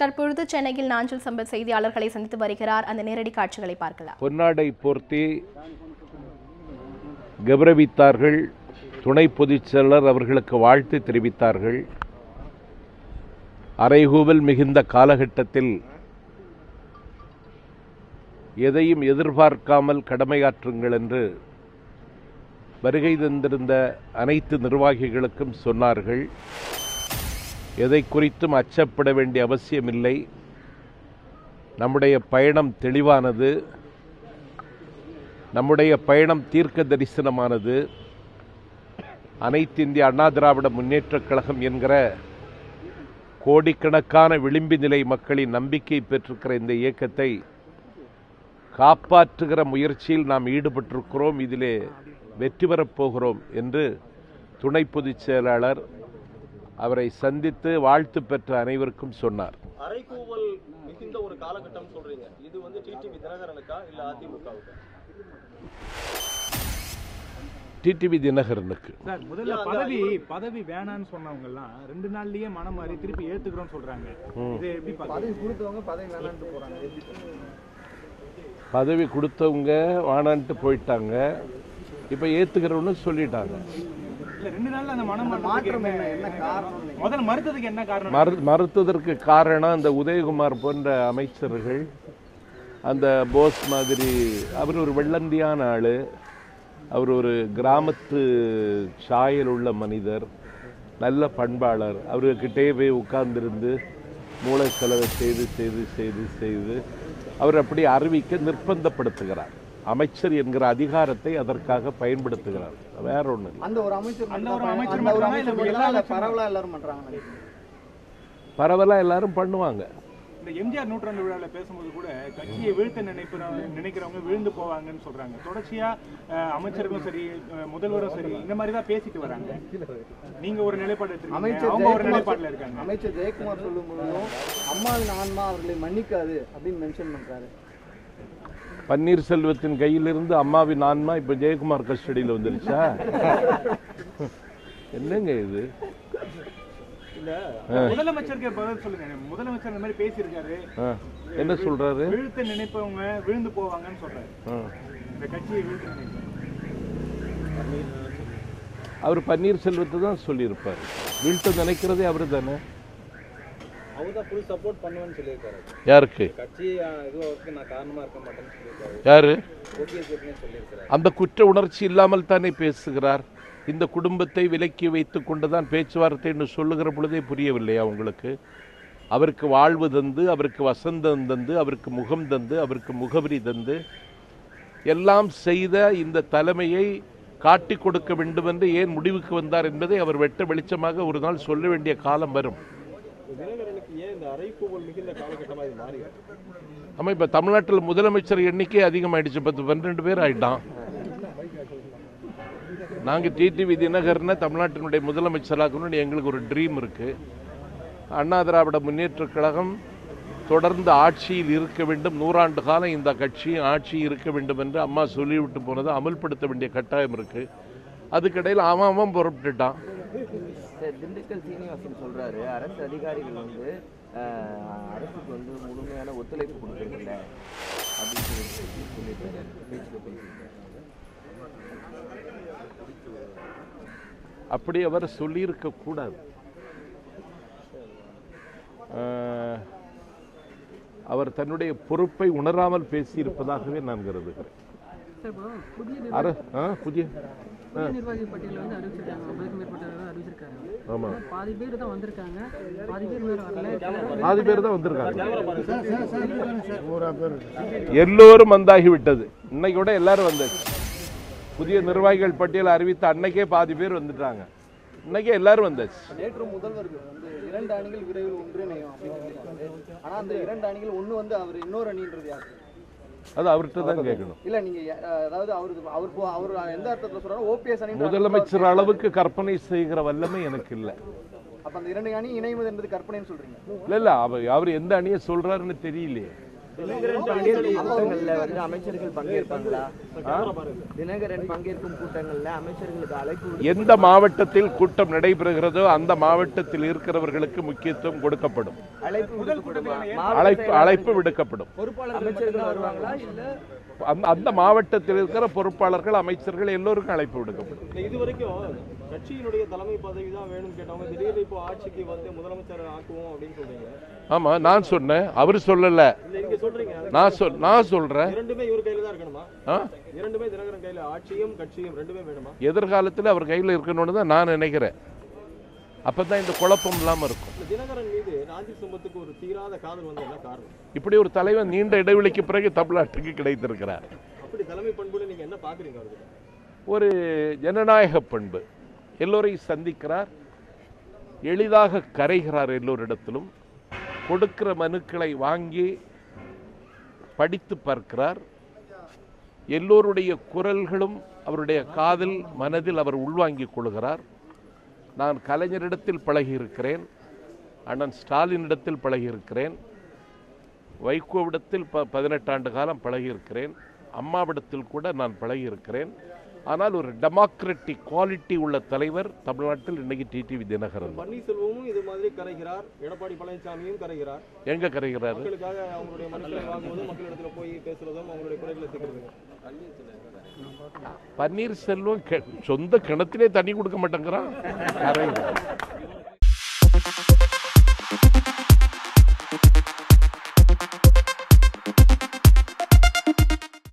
தற்பொழுது சென்னையில் நாஞ்சல் சம்பத் செய்தியாளர்களை சந்தித்து வருகிறார். அந்த நேரடி காட்சிகளை பார்க்கலாம். பொன்னாடை போர்த்தி கௌரவித்தார்கள். துணை பொதுச் செயலர் அவர்களுக்கு வாழ்த்து தெரிவித்தார்கள். அரைகூவல் மிகுந்த காலகட்டத்தில் எதையும் எதிர்பார்க்காமல் கடமையாற்றுங்கள் என்று வருகை தந்திருந்த அனைத்து நிர்வாகிகளுக்கும் சொன்னார்கள். எதை குறித்தும் அச்சப்பட வேண்டிய அவசியமில்லை. நம்முடைய பயணம் தெளிவானது. நம்முடைய பயணம் தீர்க்க தரிசனமானது. அனைத்து இந்திய அண்ணா திராவிட முன்னேற்றக் கழகம் என்கிற கோடிக்கணக்கான விளிம்பு நிலை மக்களின் நம்பிக்கை பெற்றிருக்கிற இந்த இயக்கத்தை காப்பாற்றுகிற முயற்சியில் நாம் ஈடுபட்டிருக்கிறோம். இதிலே வெற்றி பெறப் போகிறோம் என்று துணை பொதுச் செயலாளர் அவரை சந்தித்து வாழ்த்து பெற்ற அனைவருக்கும் சொன்னார். அரைக்கூவல் மிகுந்த ஒரு காலகட்டம் சொல்றீங்க. இது வந்து டிடிவி தினகரனுக்கா இல்ல அதிமுகவுக்கா? டிடிவி தினகரனுக்கு. சார் முதல்ல பதவி பதவி வேணான்னு சொன்னவங்க எல்லாம் ரெண்டு நாள்லயே மனம் மாறி திருப்பி ஏத்துக்கிறோம் சொல்றாங்க. இது எப்படி பதவி கொடுத்தவங்க பதவி வேணான்ட்டு போறாங்க. பதவி கொடுத்தவங்க வானான்ட்டு போயிட்டாங்க. இப்போ ஏற்றுக்கிறவன்னு சொல்லிட்டாங்க. இல்ல ரெண்டு நாள்ல அந்த மனம் மாற்றம் என்ன? என்ன காரணம்? முதல்ல மறுத்ததுக்கு என்ன காரணம்? மறு மறுத்ததற்கு காரணம் அந்த உதயகுமார் போன்ற அமைச்சர்கள். அந்த போஸ் மாதிரி அவர் ஒரு வெள்ளந்தியான ஆள். அவர் ஒரு கிராமத்து சாயல் உள்ள மனிதர். நல்ல பண்பாளர். அவர்கிட்டே போய் உட்கார்ந்திருந்து மூளை செலவை செய்து செய்து செய்து செய்து அவர் அப்படி அறிவிக்க நிர்பந்தப்படுத்துகிறார். அமைச்சர் என்கிற அதிகாரத்தை அதற்காக பயன்படுத்துகிறார். வேற ஒன்று அந்த ஒரு அமைச்சர் அந்த ஒரு அமைச்சர் பரவலா எல்லாரும் பண்றாங்க பரவலாக எல்லாரும் பண்ணுவாங்க. இந்த எம்ஜிஆர் நூற்றாண்டு விழால பேசும்போது கூட கட்சியை வீழ்த்த நினைப்ப நினைக்கிறவங்க விழுந்து போவாங்கன்னு சொல்றாங்க. தொடர்ச்சியா அஹ், அமைச்சர்களும் சரி முதல்வரும் சரி இந்த மாதிரி தான் பேசிட்டு வராங்க. நீங்க ஒரு நிலைப்பாடு அமைச்சர் அவங்க ஒரு நிலைப்பாடுல இருக்காங்க. அமைச்சர் ஜெயக்குமார் சொல்லும் பொழுதும் அம்மாவின் ஆன்மா அவர்களை மன்னிக்காது அப்படின்னு மென்ஷன் பண்றாரு. பன்னீர்செல்வத்தின் கையிலிருந்து அம்மாவின் ஆன்மா இப்ப ஜெயக்குமார் கஸ்டடியில் வந்துருச்சா? என்னங்க இது? முதலமைச்சருக்கு பதில் சொல்லுங்க. முதலமைச்சர் இந்த மாதிரி பேசியிருக்காரு. என்ன சொல்றாரு? வீழ்த்த நினைப்பவங்க விழுந்து போவாங்கன்னு சொல்றாரு. இந்த கட்சியை வீழ்த்த அவர் பன்னீர்செல்வத்தை தான் சொல்லியிருப்பார். வீழ்த்த நினைக்கிறதே அவர் தானே அவர் தான் ஃபுல் சப்போர்ட் பண்ணுவேன்னு சொல்லியிருக்காரு யாருக்கு? யாரு? அந்த குற்ற உணர்ச்சி இல்லாமல் தானே பேசுகிறார்? இந்த குடும்பத்தை விலக்கி வைத்து கொண்டுதான் பேச்சுவார்த்தைன்னு சொல்லுகிற பொழுதே புரியவில்லையா உங்களுக்கு? அவருக்கு வாழ்வு தந்து அவருக்கு வசந்தம் தந்து அவருக்கு முகம் தந்து அவருக்கு முகவரி தந்து எல்லாம் செய்த இந்த தலைமையை காட்டிக் கொடுக்க வேண்டும் என்று ஏன் முடிவுக்கு வந்தார் என்பதை அவர் வெட்ட வெளிச்சமாக ஒரு நாள் சொல்ல வேண்டிய காலம் வரும். தினகரனுக்கு ஏன் இந்த மிகுந்த இது மாறி ஆமாம் இப்போ தமிழ்நாட்டில் முதலமைச்சர் எண்ணிக்கை அதிகமாயிடுச்சு. பத்து பன்னெண்டு பேர் ஆயிட்டான். நாங்கள் டிடிவி தினகரனை தமிழ்நாட்டினுடைய முதலமைச்சராகணும்னு எங்களுக்கு ஒரு ட்ரீம் இருக்குது அண்ணா திராவிட முன்னேற்றக் கழகம் தொடர்ந்து ஆட்சியில் இருக்க வேண்டும். நூறாண்டு காலம் இந்த கட்சி ஆட்சி இருக்க வேண்டும் என்று அம்மா சொல்லிவிட்டு போனதை அமல்படுத்த வேண்டிய கட்டாயம் இருக்குது அதுக்கிடையில் அவன் அவன் புறப்பட்டுட்டான் சார், திண்டுக்கல் சீனிவாசன் சொல்றாரு அரசு அதிகாரிகள் வந்து அரசுக்கு வந்து முழுமையான ஒத்துழைப்பு கொடுக்கறதில்ல அப்படின்னு சொல்லி சொல்லியிருக்காரு பேச்சுக்கு பேசியிருக்காரு அப்படி அவர் சொல்லியிருக்க கூடாது. அவர் தன்னுடைய பொறுப்பை உணராமல் பேசியிருப்பதாகவே நான் கருதுகிறேன். புதிய அர ஆ, புதிய நிர்வாகி பட்டியலில் வந்து அறிவிச்சிருக்காங்க. ஐம்பதுக்கு மேற்பட்டவர் தான் அறிவிச்சிருக்காங்க. ஆமா. பாதி பேர் தான் வந்திருக்காங்க. பாதி பேர் வேறு வரல. பாதி பேர் தான் வந்திருக்காங்க. எல்லோரும் வந்தாகி விட்டது. இன்னைக்கு கூட எல்லாரும் வந்தாச்சு. புதிய நிர்வாகிகள் பட்டியல் அறிவித்த அன்னைக்கே பாதி பேர் வந்துட்டாங்க. இன்னைக்கே எல்லாரும் வந்தாச்சு. நேற்று முதல்வர் வந்து இரண்டு அணிகள் விரைவில் ஒன்றிணையும் அப்படின்னு சொல்லியிருக்காரு ஆனா அந்த இரண்டு அணிகள் ஒண்ணு வந்து அவர் இன்னொரு அணின்றது யாரு? அது அவர்கிட்ட தான் கேட்கணும். இல்ல நீங்க அதாவது அவரு அவர் அவர் எந்த அர்த்தத்துல சொல்றாரு ஓபிஎஸ் அணி முதலமைச்சர் அளவுக்கு கற்பனை செய்கிற வல்லமை எனக்கு இல்லை. அப்ப அந்த இரண்டு அணி இணைவது என்பது கற்பனைன்னு சொல்றீங்க. இல்ல இல்ல அவர் அவர் எந்த அணியை சொல்றாருன்னு தெரியலையே. கூட்டங்கள்ல வந்து அமைச்சர்கள் பங்கேற்பாங்களா? தினகரன் பங்கேற்கும் கூட்டங்கள்ல அமைச்சர்களுக்கு அழைப்பு விடுத்து- எந்த மாவட்டத்தில் கூட்டம் நடைபெறுகிறதோ அந்த மாவட்டத்தில் இருக்கிறவர்களுக்கு முக்கியத்துவம் கொடுக்கப்படும். அழைப்பு விடுக்கப்படுமா? அழைப்பு அழைப்பு விடுக்கப்படும். அமைச்சர்கள் வருவாங்களா இல்ல? அந்த மாவட்டத்தில் இருக்கிற பொறுப்பாளர்கள் அமைச்சர்கள் எல்லோருக்கும் அழைப்பு விடுக்கப்படும். இது வரைக்கும் கட்சியினுடைய தலைமை பதவி தான் வேணும்னு கேட்டவங்க திடீர்னு இப்போ ஆட்சிக்கு வந்து முதலமைச்சர் ஆக்குவோம் அப்படின்னு சொல்றீங்க. ஆமா நான் சொன்னேன். அவர் சொல்லல. நான் சொல் நான் எதிர்காலத்தில் அவர் கையில் இருக்கணும்னு தான் நான் நினைக்கிறேன். அப்பதான் இந்த குழப்பம் இல்லாம இருக்கும். இப்படி ஒரு தலைவர் நீண்ட இடைவெளிக்கு பிறகு தமிழ்நாட்டுக்கு கிடைத்திருக்கிறார். ஒரு ஜனநாயக பண்பு. எல்லோரையும் சந்திக்கிறார் எளிதாக கரைகிறார் எல்லோரிடத்திலும். கொடுக்கிற மனுக்களை வாங்கி படித்து பார்க்கிறார். எல்லோருடைய குரல்களும் அவருடைய காதில் மனதில் அவர் உள்வாங்கிக் கொள்கிறார். நான் கலைஞரிடத்தில் பழகியிருக்கிறேன். அண்ணன் ஸ்டாலினிடத்தில் பழகியிருக்கிறேன். வைகோவிடத்தில் ப பதினெட்டாண்டு காலம் பழகியிருக்கிறேன். அம்மாவிடத்தில் கூட நான் பழகியிருக்கிறேன். ஆனால் ஒரு டெமோக்ராட்டிக் குவாலிட்டி உள்ள தலைவர் தமிழ்நாட்டில் இன்னைக்கு டிடிவி தினகரன். தான். பன்னீர்செல்வமும் இது மாதிரி கரைகிறார். எடப்பாடி பழனிசாமியும் கரைகிறார். எங்க கரைகிறாரு? அவங்களுடைய மனுக்களை வாங்குவதும் மக்களிடத்துல போய் பேசுறதும் அவங்களுடைய குறைகளை தீர்க்கிறதும் பன்னீர்செல்வம் சொந்த கிணத்திலே தண்ணி கொடுக்க மாட்டேங்கிறான். கரைகிறான்